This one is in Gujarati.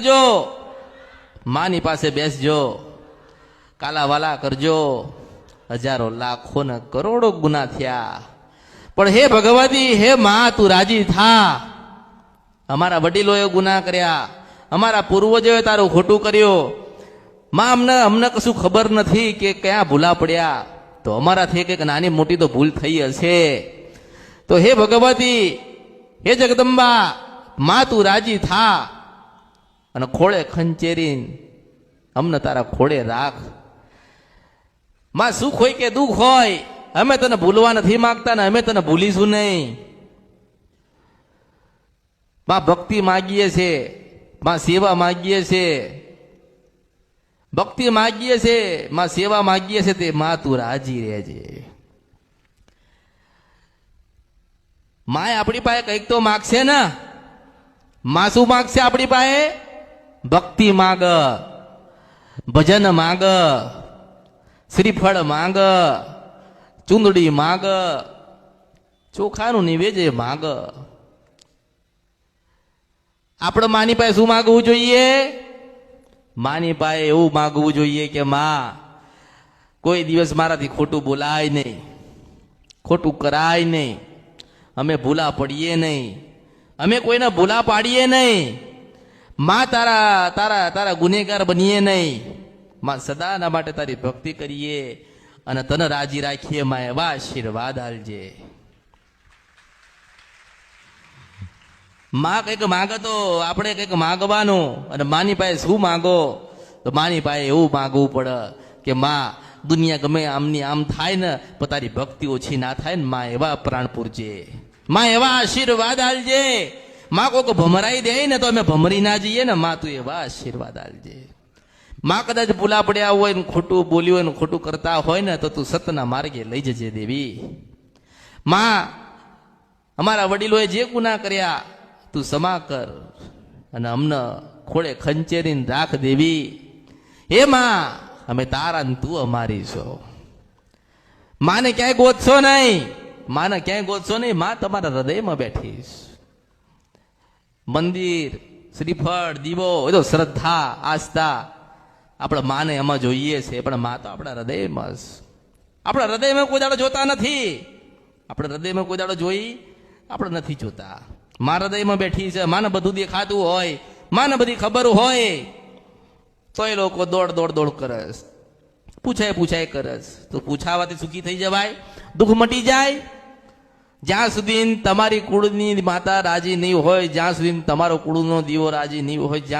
જો માની પાસે બેસજો. કાલાવાલા કરજો. હજારો લાખો ને કરોડો ગુના થયા. પણ હે ભગવતી હે મા, તું રાજી થા. અમારા વડીલોએ ગુના કર્યા. અમારા પૂર્વજોએ તારું ખોટું કર્યું. માં, અમને અમને કશું ખબર નથી કે ક્યાં ભૂલા પડ્યા. તો અમારાથી કંઈક નાની મોટી તો ભૂલ થઈ હશે. તો હે ભગવતી હે જગદંબા, માં, તું રાજી થા. અને ખોળે ખંચેરી અમને તારા ખોળે રાખ. માં સુખ હોય કે દુઃખ હોય, અમે તને ભૂલવા નથી માગતા ને અમે તને ભૂલીશું નહીં. માં ભક્તિ માગીએ છે, માં સેવા માગીએ છે. ભક્તિ માગીએ છે, માં સેવા માગીએ છે, તે માં તું રાજી રહેજે. માય આપણી પાસે કંઈક તો માગશે ને. માં શું માગશે આપણી પાસે? ભક્તિ માગ, ભજન માગ, શ્રીફળ માગ, ચુંદડી માગ, ચોખાનું નિવેજે માગ. આપણે માની પાસે શું માગવું જોઈએ? માની પાસે એવું માગવું જોઈએ કે, માં, કોઈ દિવસ મારાથી ખોટું બોલાય નહીં, ખોટું કરાય નહીં, અમે ભૂલા પડીએ નહીં, અમે કોઈને ભૂલા પાડીએ નહીં. માં તારા તારા તારા ગુનેગાર બનીએ નહીં. માં સદાના માટે તારી ભક્તિ કરીએ અને તને રાજી રાખીએ, માં એવા આશીર્વાદ હાલજે માં કંઈક માગે તો આપણે કંઈક માગવાનું. અને માની પાસે શું માગો? તો માની પાસે એવું માગવું પડે કે માં, દુનિયા ગમે આમની આમ થાય ને, પણ તારી ભક્તિ ઓછી ના થાય ને, માં એવા પ્રાણ પૂરજે. માં એવા આશીર્વાદ આલજે. માં કોઈક ભમરાઈ દે ને તો અમે ભમરી ના જઈએ ને માં તું એવા આશીર્વાદ આલજે માં કદાચ ભૂલા પડ્યા હોય ને ખોટું બોલ્યું હોય ને ખોટું કરતા હોય ને તો તું સતના માર્ગે લઈ જજે દેવી. માં, અમારા વડીલોએ જે ગુના કર્યા, તું ક્ષમા કર અને અમને ખોળે ખંચેરીને રાખ દેવી. હે માં, અમે તારા ને તું અમારી છો. માને ક્યાંય ગોતશો નહીં. માને ક્યાંય ગોતશો નહીં. માં તમારા હૃદયમાં બેઠીશ. મંદિર, શ્રીફળ, દીવો એ તો શ્રદ્ધા, આસ્થા. આપણે માને એમાં જોઈએ છે, પણ મા તો આપણા હૃદયમાં આપણા હૃદયમાં કોઈ દાડો જોતા નથી. આપણે હૃદયમાં કોઈ દાડો જોઈ આપણે નથી જોતા. મા હૃદયમાં બેઠી છે, માને બધું દેખાતું હોય, માને બધી ખબર હોય, તો એ લોકો દોડ દોડ દોડ કરસ પૂછાય પૂછાય કરસ તો પૂછાવાથી સુખી થઈ જવાય, દુઃખ મટી જાય જ્યાં સુધી તમારી કુળની માતા રાજી નહીં હોય, જ્યાં સુધી તમારો કુળનો દીવો રાજી નહીં હોય, જ્યાં